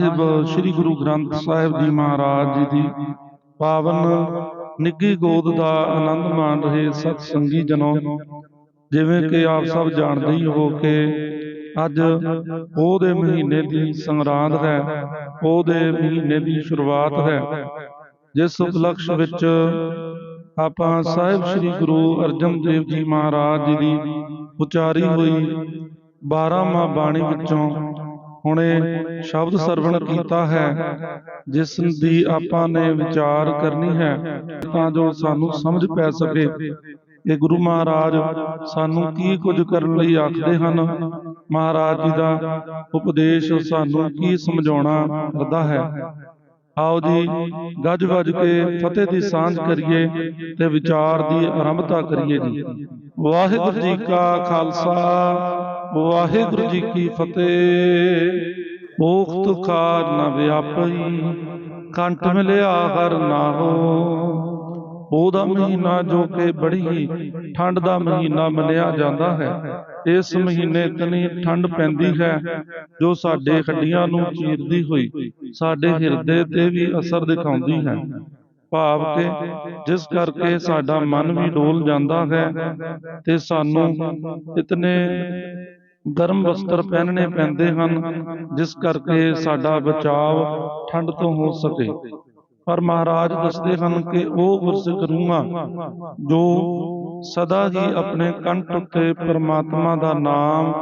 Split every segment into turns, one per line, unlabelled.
ਸਾਹਿਬ ਸ੍ਰੀ ਗੁਰੂ ਗ੍ਰੰਥ ਸਾਹਿਬ ਜੀ ਮਹਾਰਾਜ ਜੀ ਦੀ ਪਾਵਨ ਨਿੱਗੀ ਗੋਦ ਦਾ ਆਨੰਦ ਮਾਣ ਰਹੇ ਸਤ ਸੰਗੀ ਜਨੋ। ਜਿਵੇਂ ਕਿ ਆਪ ਸਭ ਜਾਣਦੇ ਹੀ ਹੋ ਕਿ ਅੱਜ ਪੋਹ ਦੇ ਮਹੀਨੇ ਦੀ ਸੰਗਰਾਂਦ ਹੈ। ਪੋਹ ਦੇ ਮਹੀਨੇ ਦੀ ਸ਼ੁਰੂਆਤ ਹੈ। ਜਿਸ ਉਪਲਕਸ਼ ਵਿੱਚ ਆਪਾਂ ਸਾਹਿਬ ਸ੍ਰੀ ਗੁਰੂ ਅਰਜਨ ਦੇਵ ਜੀ ਮਹਾਰਾਜ ਜੀ ਦੀ ਉਚਾਰੀ ਹੋਈ 12 ਮਾਹ ਬਾਣੀ ਵਿੱਚੋਂ। ਹੁਣੇ ਸ਼ਬਦ ਸਰਵਣ ਕੀਤਾ ਹੈ, ਜਿਸ ਦੀ ਆਪਾਂ ਨੇ ਵਿਚਾਰ ਕਰਨੀ ਹੈ, ਤਾਂ ਜੋ ਸਾਨੂੰ ਸਮਝ ਪੈ ਸਕੇ। ਕਿ ਗੁਰੂ ਮਹਾਰਾਜ ਸਾਨੂੰ ਕੀ ਕੁਝ ਕਰਨ ਲਈ ਆਖਦੇ ਹਨ? ਮਹਾਰਾਜ ਜੀ ਦਾ ਉਪਦੇਸ਼ ਸਾਨੂੰ ਕੀ ਸਮਝਾਉਣਾ ਕਰਦਾ ਹੈ? ਆਓ ਜੀ, ਗੱਜ ਵੱਜ ਕੇ ਫਤਿਹ ਦੀ ਸਾਂਝ ਕਰੀਏ ਤੇ ਵਿਚਾਰ ਦੀ ਆਰੰਭਤਾ ਕਰੀਏ ਜੀ। ਵਾਹਿਗੁਰੂ ਜੀ ਕਾ ਖਾਲਸਾ। ਵਾਹਿਗੁਰੂ ਜੀ ਕੀ ਫਤਿਹ। ਉਖਤ ਖਾਰ ਨ ਵਿਆਪਈ, ਕੰਠ ਮਿਲਿਆ ਹਰ ਨਾਹੋ। ਉਹਦਾ ਮਹੀਨਾ ਜੋ ਕਿ ਬੜੀ ਠੰਡ ਦਾ ਮਹੀਨਾ ਮੰਨਿਆ ਜਾਂਦਾ ਹੈ, ਇਸ ਮਹੀਨੇ ਇਤਨੀ ਠੰਡ ਪੈਂਦੀ ਹੈ ਜੋ ਸਾਡੇ ਹੱਡੀਆਂ ਨੂੰ ਚੀਰਦੀ ਹੋਈ, ਸਾਡੇ ਹਿਰਦੇ ਤੇ ਵੀ ਅਸਰ ਦਿਖਾਉਂਦੀ ਹੈ। ਭਾਵ ਕਿ ਜਿਸ ਕਰਕੇ ਸਾਡਾ ਮਨ ਵੀ ਡੋਲ ਜਾਂਦਾ ਹੈ ਤੇ ਸਾਨੂੰ ਇਤਨੇ ਗਰਮ ਵਸਤਰ ਪਹਿਨਣੇ ਪੈਂਦੇ ਹਨ ਜਿਸ ਕਰਕੇ ਸਾਡਾ ਬਚਾਵ ਠੰਡ ਤੋਂ ਹੋ ਸਕੇ। ਪਰ ਮਹਾਰਾਜ ਦੱਸਦੇ ਹਨ ਕਿ ਉਹ ਗੁਰਸਿੱਖ ਰੂਹਾਂ ਜੋ ਸਦਾ ਹੀ ਆਪਣੇ ਕੰਠ ਉੱਤੇ ਪਰਮਾਤਮਾ ਦਾ ਨਾਮ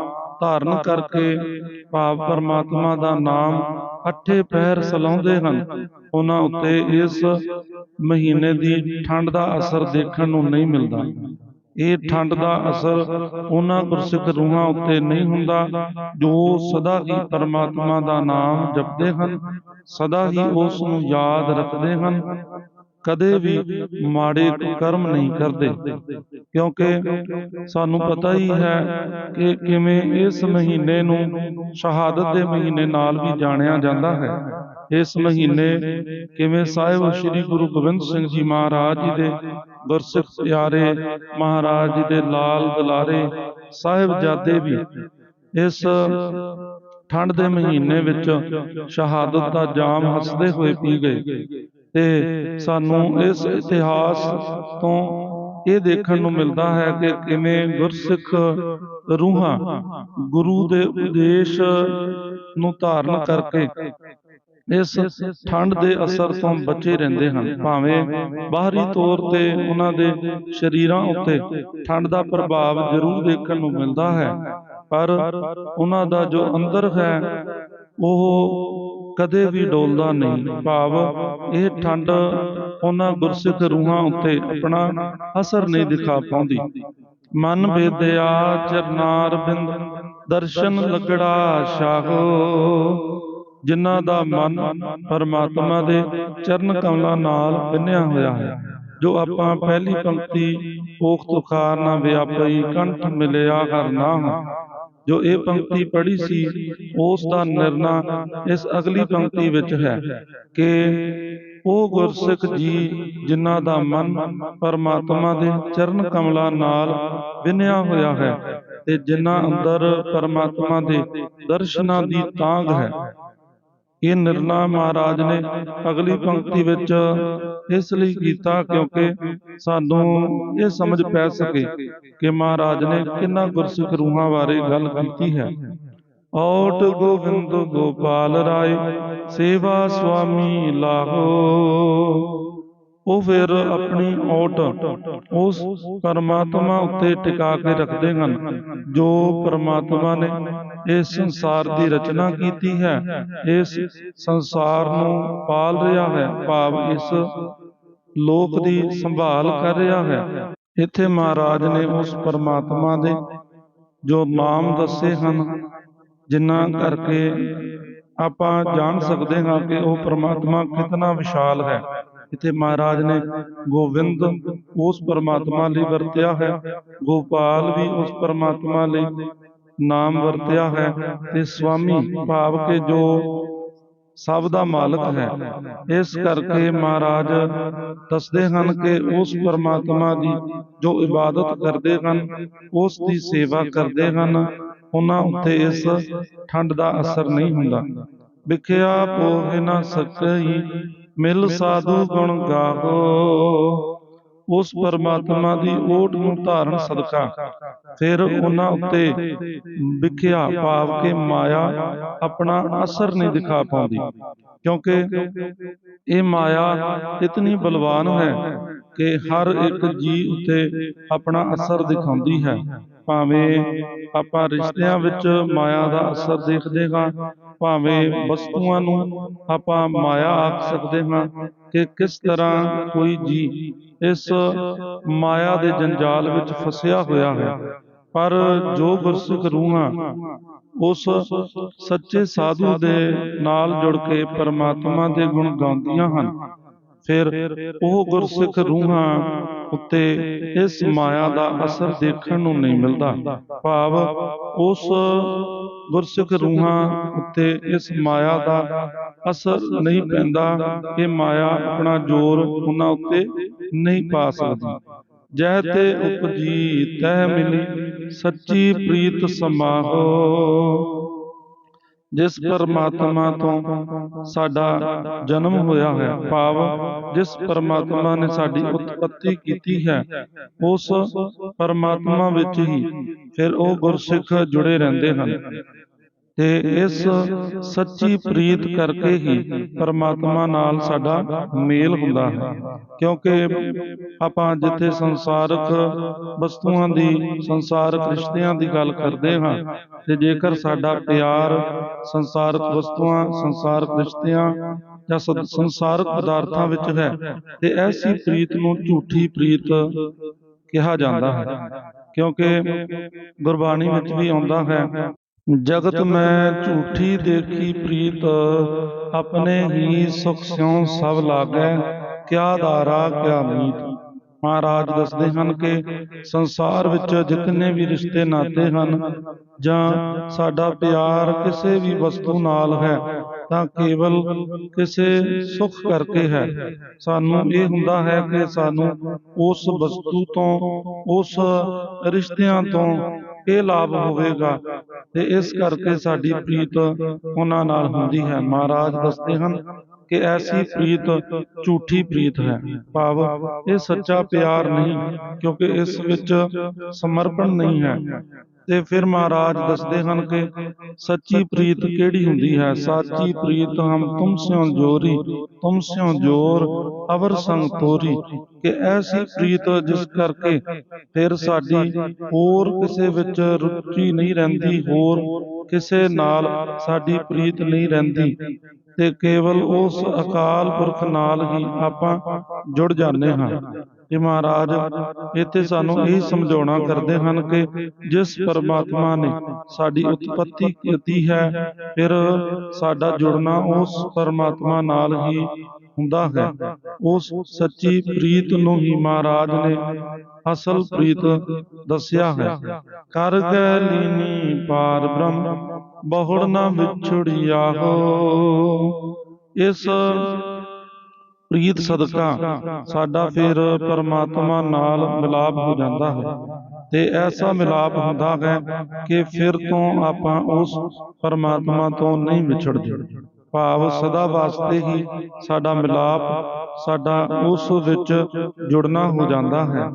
ਧਾਰਨ ਕਰਕੇ ਭਾਵ ਪਰਮਾਤਮਾ ਦਾ ਨਾਮ ਅੱਠੇ ਪਹਿਰ ਸਲਾਉਂਦੇ ਹਨ। ਉਹਨਾਂ ਉੱਤੇ ਇਸ ਮਹੀਨੇ ਦੀ ਠੰਡ ਦਾ ਅਸਰ ਦੇਖਣ ਨੂੰ ਨਹੀਂ ਮਿਲਦਾ। ਇਹ ਠੰਡ ਦਾ ਅਸਰ ਉਹਨਾਂ ਗੁਰਸਿੱਖ ਰੂਹਾਂ ਉੱਤੇ ਨਹੀਂ ਹੁੰਦਾ ਜੋ ਸਦਾ ਹੀ ਪਰਮਾਤਮਾ ਦਾ ਨਾਮ ਜਪਦੇ ਹਨ ਸਦਾ ਹੀ ਉਸ ਨੂੰ ਯਾਦ ਰੱਖਦੇ ਹਨ। ਕਦੇ ਵੀ ਮਾੜੇ ਕਰਮ ਨਹੀਂ ਕਰਦੇ। ਕਿਉਂਕਿ ਸਾਨੂੰ ਪਤਾ ਹੀ ਹੈ ਕਿ ਕਿਵੇਂ ਇਸ ਮਹੀਨੇ ਨੂੰ ਸ਼ਹਾਦਤ ਦੇ ਮਹੀਨੇ ਨਾਲ ਵੀ ਜਾਣਿਆ ਜਾਂਦਾ ਹੈ। ਇਸ ਮਹੀਨੇ ਕਿਵੇਂ ਸਾਹਿਬ ਸ੍ਰੀ ਗੁਰੂ ਗੋਬਿੰਦ ਸਿੰਘ ਜੀ ਮਹਾਰਾਜ ਜੀ ਦੇ ਗੁਰਸਿੱਖ ਪਿਆਰੇ ਮਹਾਰਾਜ ਜੀ ਦੇ ਲਾਲ ਦੁਲਾਰੇ ਸਾਹਿਬਜ਼ਾਦੇ ਵੀ ਇਸ ਠੰਡ ਦੇ ਮਹੀਨੇ ਵਿੱਚ ਸ਼ਹਾਦਤ ਦਾ ਜਾਮ ਹੱਸਦੇ ਹੋਏ ਪੀ ਗਏ ਤੇ ਸਾਨੂੰ ਇਸ ਇਤਿਹਾਸ ਤੋਂ ਇਹ ਦੇਖਣ ਨੂੰ ਮਿਲਦਾ ਹੈ ਕਿ ਕਿਵੇਂ ਗੁਰਸਿੱਖ ਰੂਹਾਂ ਗੁਰੂ ਦੇ ਉਪਦੇਸ਼ ਨੂੰ ਧਾਰਨ ਕਰਕੇ ਇਸ ਠੰਡ ਦੇ ਅਸਰ ਤੋਂ ਬਚੇ ਰਹਿੰਦੇ ਹਨ। ਭਾਵੇਂ ਬਾਹਰੀ ਤੌਰ ਤੇ ਉਹਨਾਂ ਦੇ ਸਰੀਰਾਂ ਉੱਤੇ ਠੰਡ ਦਾ ਪ੍ਰਭਾਵ ਜ਼ਰੂਰ ਦੇਖਣ ਨੂੰ ਮਿਲਦਾ ਹੈ, ਪਰ ਉਹਨਾਂ ਦਾ ਜੋ ਅੰਦਰ ਹੈ, ਉਹ ਕਦੇ ਵੀ ਡੋਲਦਾ ਨਹੀਂ। ਭਾਵ ਇਹ ਠੰਡ ਉਹਨਾਂ ਗੁਰਸਿੱਖ ਰੂਹਾਂ ਉੱਤੇ ਆਪਣਾ ਅਸਰ ਨਹੀਂ ਦਿਖਾ ਪਾਉਂਦੀ। ਮਨ ਬੇਦਿਆ ਚਰਨਾਰ ਬਿੰਦ ਦਰਸ਼ਨ ਲਗੜਾ ਸ਼ਾਹੋ। ਜਿਨ੍ਹਾਂ ਦਾ ਮਨ ਪਰਮਾਤਮਾ ਦੇ ਚਰਨ ਕਮਲਾਂ ਨਾਲ ਬਿੰਨਿਆ ਹੋਇਆ ਹੈ। ਜੋ ਆਪਾਂ ਪਹਿਲੀ ਪੰਕਤੀ ਕੋਖ ਤੁਖਾਰ ਨਾ ਵਿਆਪਈ ਕੰਠ ਮਿਲਿਆ ਹਰ ਨਾਮ ਜੋ ਇਹ ਪੰਕਤੀ ਪੜ੍ਹੀ ਸੀ ਉਸ ਦਾ ਨਿਰਣਾ ਇਸ ਅਗਲੀ ਪੰਕਤੀ ਵਿੱਚ ਹੈ ਕਿ ਉਹ ਗੁਰਸਿੱਖ ਜੀ ਜਿਨ੍ਹਾਂ ਦਾ ਮਨ ਪਰਮਾਤਮਾ ਦੇ ਚਰਨ ਕਮਲਾਂ ਨਾਲ ਵਿੰਨਿਆ ਹੋਇਆ ਹੈ ਤੇ ਜਿਨ੍ਹਾਂ ਅੰਦਰ ਪਰਮਾਤਮਾ ਦੇ ਦਰਸ਼ਨਾਂ ਦੀ ਤਾਂਗ ਹੈ। ਇਹ ਨਿਰਣਾ ਮਹਾਰਾਜ ਨੇ ਅਗਲੀ ਪੰਕਤੀ ਵਿੱਚ ਇਸ ਲਈ ਕੀਤਾ ਕਿਉਂਕਿ ਸਾਨੂੰ ਇਹ ਸਮਝ ਪੈ ਸਕੇ ਕਿ ਮਹਾਰਾਜ ਨੇ ਕਿੰਨਾ ਗੁਰਸਿੱਖ ਰੂਹਾਂ ਬਾਰੇ ਗੱਲ ਕੀਤੀ ਹੈ। ਔਟ ਗੋਬਿੰਦ ਗੋਪਾਲ ਰਾਏ, ਸੇਵਾ ਸੁਆਮੀ ਲਾਹੋ। ਉਹ ਫਿਰ ਆਪਣੀ ਔਟ ਉਸ ਪਰਮਾਤਮਾ ਉੱਤੇ ਟਿਕਾ ਕੇ ਰੱਖਦੇ ਹਨ, ਜੋ ਪਰਮਾਤਮਾ ਨੇ ਇਸ ਸੰਸਾਰ ਦੀ ਰਚਨਾ ਕੀਤੀ ਹੈ। ਇਸ ਸੰਸਾਰ ਨੂੰ ਪਾਲ ਰਿਹਾ ਹੈ। ਭਾਵ ਇਸ ਲੋਕ ਦੀ ਸੰਭਾਲ ਕਰ ਰਿਹਾ ਹੈ। ਇੱਥੇ ਮਹਾਰਾਜ ਨੇ ਉਸ ਪਰਮਾਤਮਾ ਦੇ ਜੋ ਨਾਮ ਦੱਸੇ ਹਨ, ਜਿਨ੍ਹਾਂ ਕਰਕੇ ਆਪਾਂ ਜਾਣ ਸਕਦੇ ਹਾਂ ਕਿ ਉਹ ਪਰਮਾਤਮਾ ਕਿਤਨਾ ਵਿਸ਼ਾਲ ਹੈ। ਇੱਥੇ ਮਹਾਰਾਜ ਨੇ ਗੋਬਿੰਦ ਉਸ ਪਰਮਾਤਮਾ ਲਈ ਵਰਤਿਆ ਹੈ। ਗੋਪਾਲ ਵੀ ਉਸ ਪਰਮਾਤਮਾ ਲਈ ਨਾਮ ਵਰਤਿਆ ਹੈ ਤੇ ਸਵਾਮੀ ਭਾਵ ਕਿ ਜੋ ਸਭ ਦਾ ਮਾਲਕ ਹੈ। ਇਸ ਕਰਕੇ ਮਹਾਰਾਜ ਦੱਸਦੇ ਹਨ ਕਿ ਉਸ ਪਰਮਾਤਮਾ ਦੀ ਜੋ ਇਬਾਦਤ ਕਰਦੇ ਹਨ ਉਸ ਦੀ ਸੇਵਾ ਕਰਦੇ ਹਨ। ਉਹਨਾਂ ਉੱਤੇ ਇਸ ਠੰਡ ਦਾ ਅਸਰ ਨਹੀਂ ਹੁੰਦਾ। ਵਿਖਿਆ ਪੋਹਿ ਨ ਸਕਈ ਮਿਲ ਸਾਧੂ ਗੁਣ ਗਾਹੋ ਉਸ ਪਰਮਾਤਮਾ ਦੀ ਓਟ ਨੂੰ ਧਾਰਨ ਸਦਕਾ। ਫਿਰ ਉਹਨਾਂ ਉੱਤੇ ਵਿਖਿਆ ਭਾਵ ਕਿ ਮਾਇਆ ਆਪਣਾ ਅਸਰ ਨਹੀਂ ਦਿਖਾ ਪਾਉਂਦੀ। ਕਿਉਂਕਿ ਇਹ ਮਾਇਆ ਇਤਨੀ ਬਲਵਾਨ ਹੈ ਕਿ ਹਰ ਇੱਕ ਜੀ ਉੱਤੇ ਆਪਣਾ ਅਸਰ ਦਿਖਾਉਂਦੀ ਹੈ। ਭਾਵੇਂ ਆਪਾਂ ਰਿਸ਼ਤਿਆਂ ਵਿੱਚ ਮਾਇਆ ਦਾ ਅਸਰ ਦੇਖਦੇ ਹਾਂ, ਭਾਵੇਂ ਵਸਤੂਆਂ ਨੂੰ ਆਪਾਂ ਮਾਇਆ ਆਖ ਸਕਦੇ ਹਾਂ ਕਿ ਕਿਸ ਤਰ੍ਹਾਂ ਕੋਈ ਜੀ ਇਸ ਮਾਇਆ ਦੇ ਜੰਜਾਲ ਵਿੱਚ ਫਸਿਆ ਹੋਇਆ ਹੈ। ਪਰ ਜੋ ਗੁਰਸਿੱਖ ਰੂਹਾਂ ਉਸ ਸੱਚੇ ਸਾਧੂ ਦੇ ਨਾਲ ਜੁੜ ਕੇ ਪਰਮਾਤਮਾ ਦੇ ਗੁਣ ਗਾਉਂਦੀਆਂ ਹਨ। ਫਿਰ ਉਹ ਗੁਰਸਿੱਖ ਰੂਹਾਂ ਉੱਤੇ ਇਸ ਮਾਇਆ ਦਾ ਅਸਰ ਦੇਖਣ ਨੂੰ ਨਹੀਂ ਮਿਲਦਾ। ਭਾਵ ਉਸ ਗੁਰਸਿੱਖ ਰੂਹਾਂ ਉੱਤੇ ਇਸ ਮਾਇਆ ਦਾ ਅਸਰ ਨਹੀਂ ਪੈਂਦਾ ਕਿ ਮਾਇਆ ਆਪਣਾ ਜ਼ੋਰ ਉਹਨਾਂ ਉੱਤੇ ਨਹੀਂ ਪਾ ਸਕਦੀ। ਜਹ ਤੇ ਉਪਜੀ ਤਹ ਮਿਲੀ ਸੱਚੀ ਪ੍ਰੀਤ ਸਮਾਹੋ। ਜਿਸ ਪਰਮਾਤਮਾ ਤੋਂ ਸਾਡਾ ਜਨਮ ਹੋਇਆ ਹੈ। ਭਾਵ ਜਿਸ ਪਰਮਾਤਮਾ ਨੇ ਸਾਡੀ ਉਤਪਤੀ ਕੀਤੀ ਹੈ ਉਸ ਪਰਮਾਤਮਾ ਵਿੱਚ ਹੀ ਫਿਰ ਉਹ ਗੁਰਸਿੱਖ ਜੁੜੇ ਰਹਿੰਦੇ ਹਨ। ਤੇ ਇਸ ਸੱਚੀ ਪ੍ਰੀਤ ਕਰਕੇ ਹੀ ਪਰਮਾਤਮਾ ਨਾਲ ਸਾਡਾ ਮੇਲ ਹੁੰਦਾ ਹੈ। ਕਿਉਂਕਿ ਆਪਾਂ ਜਿੱਥੇ ਸੰਸਾਰਕ ਵਸਤੂਆਂ ਦੀ, ਸੰਸਾਰਕ ਰਿਸ਼ਤਿਆਂ ਦੀ ਗੱਲ ਕਰਦੇ ਹਾਂ, ਤੇ ਜੇਕਰ ਸਾਡਾ ਪਿਆਰ ਸੰਸਾਰਕ ਵਸਤੂਆਂ, ਸੰਸਾਰਕ ਰਿਸ਼ਤਿਆਂ ਜਾਂ ਸੰਸਾਰਕ ਪਦਾਰਥਾਂ ਵਿੱਚ ਹੈ, ਤੇ ਐਸੀ ਪ੍ਰੀਤ ਨੂੰ ਝੂਠੀ ਪ੍ਰੀਤ ਕਿਹਾ ਜਾਂਦਾ ਹੈ। ਕਿਉਂਕਿ ਗੁਰਬਾਣੀ ਵਿੱਚ ਵੀ ਆਉਂਦਾ ਹੈ ਜਗਤ ਮੈਂ ਝੂਠੀ ਦੇਖੀ ਪ੍ਰੀਤ ਆਪਣੇ ਹੀ ਸੁਖ ਸਿਉ ਸਭ ਲਾਗੈ ਕਿਆ ਧਾਰਾ ਕਿਆ ਮੀਤ। ਮਹਾਰਾਜ ਦੱਸਦੇ ਹਨ ਕਿ ਸੰਸਾਰ ਵਿੱਚ ਜਿਤਨੇ ਵੀ ਰਿਸ਼ਤੇ ਨਾਤੇ ਹਨ ਜਾਂ ਸਾਡਾ ਪਿਆਰ ਕਿਸੇ ਵੀ ਵਸਤੂ ਨਾਲ ਹੈ ਤਾਂ ਕੇਵਲ ਕਿਸੇ ਸੁਖ ਕਰਕੇ ਹੈ। ਸਾਨੂੰ ਇਹ ਹੁੰਦਾ ਹੈ ਕਿ ਸਾਨੂੰ ਉਸ ਵਸਤੂ ਤੋਂ ਉਸ ਰਿਸ਼ਤਿਆਂ ਤੋਂ ਇਹ ਲਾਭ ਹੋਵੇਗਾ। ਤੇ ਇਸ ਕਰਕੇ ਸਾਡੀ ਪ੍ਰੀਤ ਉਹਨਾਂ ਨਾਲ ਹੁੰਦੀ ਹੈ। ਮਹਾਰਾਜ ਦੱਸਦੇ ਹਨ ਕਿ ਐਸੀ ਪ੍ਰੀਤ ਝੂਠੀ ਪ੍ਰੀਤ ਹੈ। ਭਾਵ ਇਹ ਸੱਚਾ ਪਿਆਰ ਨਹੀਂ ਕਿਉਂਕਿ ਇਸ ਵਿੱਚ ਸਮਰਪਣ ਨਹੀਂ ਹੈ। ਤੇ ਫਿਰ ਮਹਾਰਾਜ ਦੱਸਦੇ ਹਨ ਕਿ ਸੱਚੀ ਪ੍ਰੀਤ ਕਿਹੜੀ ਹੁੰਦੀ ਹੈ? ਸਾਚੀ ਪ੍ਰੀਤ ਹਮ ਤੁਮ ਸਿਓ ਜੋਰੀ ਤੁਮ ਸਿਓ ਜੋਰ ਅਵਰ ਸੰਗ ਤੋਰੀ ਕਿ ਐਸੀ ਪ੍ਰੀਤ ਜਿਸ ਕਰਕੇ ਫਿਰ ਸਾਡੀ ਹੋਰ ਕਿਸੇ ਵਿੱਚ ਰੁਚੀ ਨਹੀਂ ਰਹਿੰਦੀ ਹੋਰ ਕਿਸੇ ਨਾਲ ਸਾਡੀ ਪ੍ਰੀਤ ਨਹੀਂ ਰਹਿੰਦੀ। ਤੇ ਕੇਵਲ ਉਸ ਅਕਾਲ ਪੁਰਖ ਨਾਲ ਹੀ ਆਪਾਂ ਜੁੜ ਜਾਂਦੇ ਹਾਂ। ਇਹ ਮਹਾਰਾਜ, ਇੱਥੇ ਸਾਨੂੰ ਇਹ ਸਮਝਾਉਣਾ ਕਰਦੇ ਹਨ ਕਿ ਜਿਸ ਪਰਮਾਤਮਾ ਨੇ ਸਾਡੀ ਉਤਪਤੀ ਕੀਤੀ ਹੈ, ਫਿਰ ਸਾਡਾ ਜੁੜਨਾ ਉਸ ਪਰਮਾਤਮਾ ਨਾਲ ਹੀ ਹੁੰਦਾ ਹੈ। ਉਸ ਸੱਚੀ ਪ੍ਰੀਤ ਨੂੰ ਹੀ ਮਹਾਰਾਜ ਨੇ ਅਸਲ ਪ੍ਰੀਤ ਦੱਸਿਆ ਹੈ। ਕਰ ਗੈ ਲੀਨੀ ਪਾਰ ਬ੍ਰਹਮ, ਬਹੁੜ ਨਾ ਵਿਛੜਿਆ ਹੋ। ਇਸ ਪ੍ਰੀਤ ਸਦਕਾ ਸਾਡਾ ਫਿਰ ਪਰਮਾਤਮਾ ਨਾਲ ਮਿਲਾਪ ਹੋ ਜਾਂਦਾ ਹੈ। ਤੇ ਐਸਾ ਮਿਲਾਪ ਹੁੰਦਾ ਹੈ ਕਿ ਫਿਰ ਤੋਂ ਆਪਾਂ ਉਸ ਪਰਮਾਤਮਾ ਤੋਂ ਨਹੀਂ ਵਿਛੜਦੇ। ਭਾਵ ਸਦਾ ਵਾਸਤੇ ਹੀ ਸਾਡਾ ਮਿਲਾਪ ਸਾਡਾ ਉਸ ਵਿੱਚ ਜੁੜਨਾ ਹੋ ਜਾਂਦਾ ਹੈ।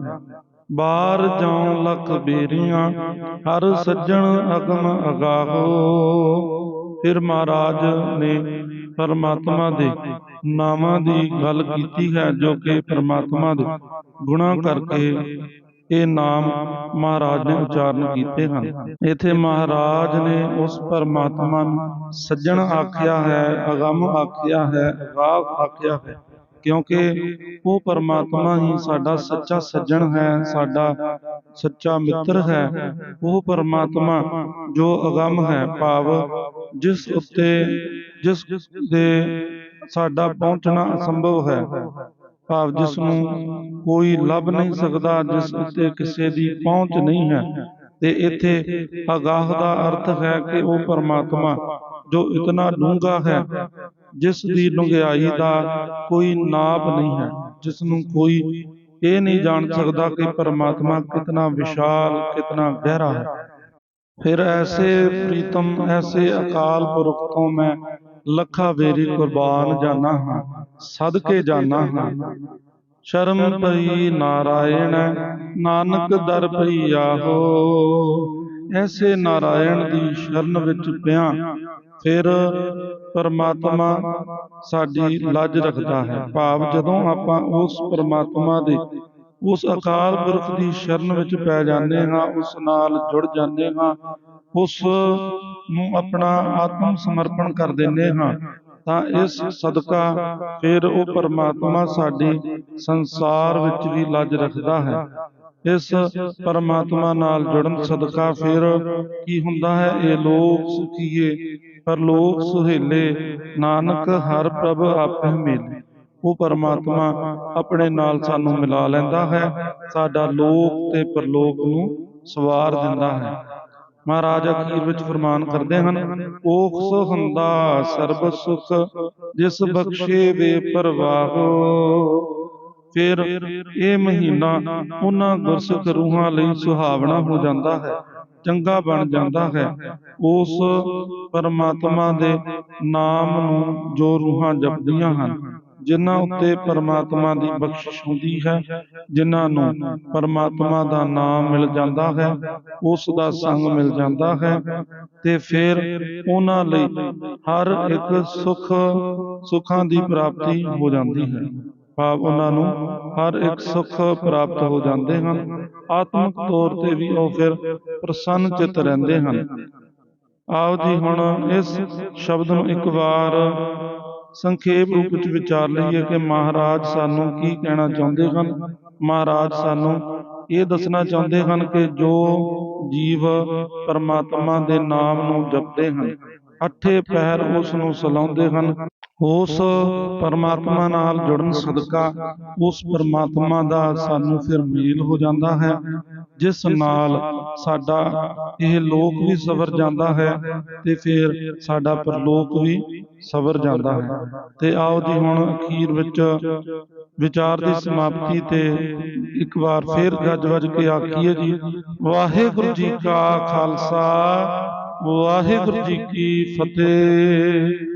ਬਾਹਰ ਜਾਉ ਲਖ ਬੇਰੀਆਂ ਹਰ ਸੱਜਣ ਅਗਮ ਅਗਾਹੋ। ਫਿਰ ਮਹਾਰਾਜ ਨੇ ਪਰਮਾਤਮਾ ਦੇ ਨਾਮਾਂ ਦੀ ਗੱਲ ਕੀਤੀ ਹੈ ਜੋ ਕਿ ਪਰਮਾਤਮਾ ਦੇ ਗੁਣਾ ਕਰਕੇ ਇਹ ਨਾਮ ਮਹਾਰਾਜ ਨੇ ਉਚਾਰਨ ਕੀਤੇ ਹਨ। ਇਥੇ ਮਹਾਰਾਜ ਨੇ ਉਸ ਪਰਮਾਤਮਾ ਨੂੰ ਸੱਜਣ ਆਖਿਆ ਹੈ, ਅਗੰਮ ਆਖਿਆ ਹੈ, ਅਗਾਹ ਆਖਿਆ ਹੈ, ਕਿਉਂਕਿ ਉਹ ਪਰਮਾਤਮਾ ਹੀ ਸਾਡਾ ਸੱਚਾ ਸੱਜਣ ਹੈ, ਸਾਡਾ ਸੱਚਾ ਮਿੱਤਰ ਹੈ। ਉਹ ਪਰਮਾਤਮਾ ਜੋ ਅਗੰਮ ਹੈ, ਭਾਵ ਜਿਸ ਉੱਤੇ ਜਿਸ ਦੇ ਸਾਡਾ ਪਹੁੰਚਣਾ ਅਸੰਭਵ ਹੈ। ਭਾਵ ਜਿਸ ਨੂੰ ਕੋਈ ਲੱਭ ਨਹੀਂ ਸਕਦਾ, ਜਿਸ ਉੱਤੇ ਕਿਸੇ ਦੀ ਪਹੁੰਚ ਨਹੀਂ ਹੈ। ਤੇ ਇੱਥੇ ਅਗਾਹ ਦਾ ਅਰਥ ਹੈ ਕਿ ਉਹ ਪਰਮਾਤਮਾ, ਜੋ ਇਤਨਾ ਡੂੰਘਾ ਹੈ, ਜਿਸ ਦੀ ਡੂੰਘਾਈ ਦਾ ਕੋਈ ਨਾਪ ਨਹੀਂ ਹੈ। ਜਿਸ ਨੂੰ ਕੋਈ ਇਹ ਨਹੀਂ ਜਾਣ ਸਕਦਾ ਕਿ ਪਰਮਾਤਮਾ ਕਿਤਨਾ ਵਿਸ਼ਾਲ, ਕਿਤਨਾ ਗਹਿਰਾ ਹੈ। ਫਿਰ ਐਸੇ ਪ੍ਰੀਤਮ, ਐਸੇ ਅਕਾਲ ਪੁਰਖ ਤੋਂ ਮੈਂ ਲੱਖਾ ਵੇਰੀ ਕੁਰਬਾਨ ਜਾਨਾ ਹਾਂ, ਸਦਕੇ ਜਾਨਾ ਹਾਂ। ਸ਼ਰਮ ਪਈ ਨਾਰਾਇਣ, ਨਾਨਕ ਦਰ ਪਈ ਆਹੋ। ਐਸੇ ਨਾਰਾਇਣ ਦੀ ਸ਼ਰਨ ਵਿੱਚ ਪਿਆ, ਫਿਰ ਪਰਮਾਤਮਾ ਸਾਡੀ ਲੱਜ ਰੱਖਦਾ ਹੈ। ਭਾਵ ਜਦੋਂ ਆਪਾਂ ਉਸ ਪਰਮਾਤਮਾ ਦੇ ਉਸ ਅਕਾਲ ਪੁਰਖ ਦੀ ਸ਼ਰਨ ਵਿੱਚ ਪੈ ਜਾਂਦੇ ਹਾਂ, ਉਸ ਨਾਲ ਜੁੜ ਜਾਂਦੇ ਹਾਂ, ਉਸ ਨੂੰ ਆਪਣਾ ਆਤਮ ਸਮਰਪਣ ਕਰ ਦਿੰਦੇ ਹਾਂ। ਤਾਂ ਇਸ ਸਦਕਾ ਫਿਰ ਉਹ ਪਰਮਾਤਮਾ ਸਾਡੀ ਸੰਸਾਰ ਵਿੱਚ ਵੀ ਲੱਜ ਰੱਖਦਾ ਹੈ। ਇਸ ਪਰਮਾਤਮਾ ਨਾਲ ਜੁੜਨ ਸਦਕਾ ਫਿਰ ਕੀ ਹੁੰਦਾ ਹੈ? ਇਹ ਲੋਕ ਸੁਖੀਏ, ਪਰਲੋਕ ਸੁਹੇਲੇ, ਨਾਨਕ ਹਰ ਪ੍ਰਭ ਆਪੇ ਮਿਲੇ। ਉਹ ਪਰਮਾਤਮਾ ਆਪਣੇ ਨਾਲ ਸਾਨੂੰ ਮਿਲਾ ਲੈਂਦਾ ਹੈ। ਸਾਡਾ ਲੋਕ ਤੇ ਪਰਲੋਕ ਨੂੰ ਸਵਾਰ ਦਿੰਦਾ ਹੈ। ਮਹਾਰਾਜ ਅਖੀਰ ਵਿੱਚ ਫਰਮਾਨ ਕਰਦੇ ਹਨ, ਓਖਸ ਹੁੰਦਾ ਸਰਬ ਸੁਖ, ਜਿਸ ਬਖਸ਼ੇ ਵੇ ਫਿਰ ਇਹ ਮਹੀਨਾ ਉਹਨਾਂ ਗੁਰਸਿੱਖ ਰੂਹਾਂ ਲਈ ਸੁਹਾਵਣਾ ਹੋ ਜਾਂਦਾ ਹੈ, ਚੰਗਾ ਬਣ ਜਾਂਦਾ ਹੈ। ਉਸ ਪਰਮਾਤਮਾ ਦੇ ਨਾਮ ਨੂੰ ਜੋ ਰੂਹਾਂ ਜਪਦੀਆਂ ਹਨ ਜਿਨ੍ਹਾਂ ਉੱਤੇ ਪਰਮਾਤਮਾ ਦੀ ਬਖਸ਼ਿਸ਼ ਹੁੰਦੀ ਹੈ ਜਿਨ੍ਹਾਂ ਨੂੰ ਪਰਮਾਤਮਾ ਦਾ ਨਾਮ ਮਿਲ ਜਾਂਦਾ ਹੈ ਉਸ ਦਾ ਸੰਗ ਮਿਲ ਜਾਂਦਾ ਹੈ ਤੇ ਫਿਰ ਉਹਨਾਂ ਲਈ ਹਰ ਇੱਕ ਸੁਖ ਸੁੱਖਾਂ ਦੀ ਪ੍ਰਾਪਤੀ ਹੋ ਜਾਂਦੀ ਹੈ। ਭਾਵ ਉਹਨਾਂ ਨੂੰ ਹਰ ਇੱਕ ਸੁੱਖ ਪ੍ਰਾਪਤ ਹੋ ਜਾਂਦੇ ਹਨ। ਆਤਮਿਕ ਤੌਰ ਤੇ ਵੀ ਉਹ ਫਿਰ ਪ੍ਰਸੰਨ ਚਿਤ ਰਹਿੰਦੇ ਹਨ। ਆਓ ਜੀ ਹੁਣ ਇਸ ਸ਼ਬਦ ਨੂੰ ਇੱਕ ਵਾਰ ਸੰਖੇਪ ਰੂਪ ਵਿੱਚ ਵਿਚਾਰ ਲਈਏ ਕਿ ਮਹਾਰਾਜ ਸਾਨੂੰ ਕੀ ਕਹਿਣਾ ਚਾਹੁੰਦੇ ਹਨ? ਮਹਾਰਾਜ ਸਾਨੂੰ ਇਹ ਦੱਸਣਾ ਚਾਹੁੰਦੇ ਹਨ ਕਿ ਜੋ ਜੀਵ ਪਰਮਾਤਮਾ ਦੇ ਨਾਮ ਨੂੰ ਜਪਦੇ ਹਨ। ਅੱਠੇ ਪਹਿਰ ਉਸ ਨੂੰ ਸਲਾਉਂਦੇ ਹਨ। ਉਸ ਪਰਮਾਤਮਾ ਨਾਲ ਜੁੜਨ ਸਦਕਾ ਉਸ ਪਰਮਾਤਮਾ ਦਾ ਸਾਨੂੰ ਫਿਰ ਮੇਲ ਹੋ। ਜਾਂਦਾ ਹੈ। ਜਿਸ ਨਾਲ ਸਾਡਾ ਇਹ ਲੋਕ ਵੀ ਸਵਰ ਜਾਂਦਾ ਹੈ ਤੇ ਫਿਰ ਸਾਡਾ ਪਰਲੋਕ ਵੀ ਸਵਰ ਜਾਂਦਾ ਹੈ। ਤੇ ਆਓ ਜੀ ਹੁਣ ਅਖੀਰ ਵਿੱਚ ਵਿਚਾਰ ਦੀ ਸਮਾਪਤੀ ਤੇ ਇੱਕ ਵਾਰ ਫਿਰ ਗੱਜ ਵੱਜ ਕੇ ਆਖੀਏ ਜੀ। ਵਾਹਿਗੁਰੂ ਜੀ ਕਾ ਖਾਲਸਾ, ਵਾਹਿਗੁਰੂ ਜੀ ਕੀ ਫਤਿਹ।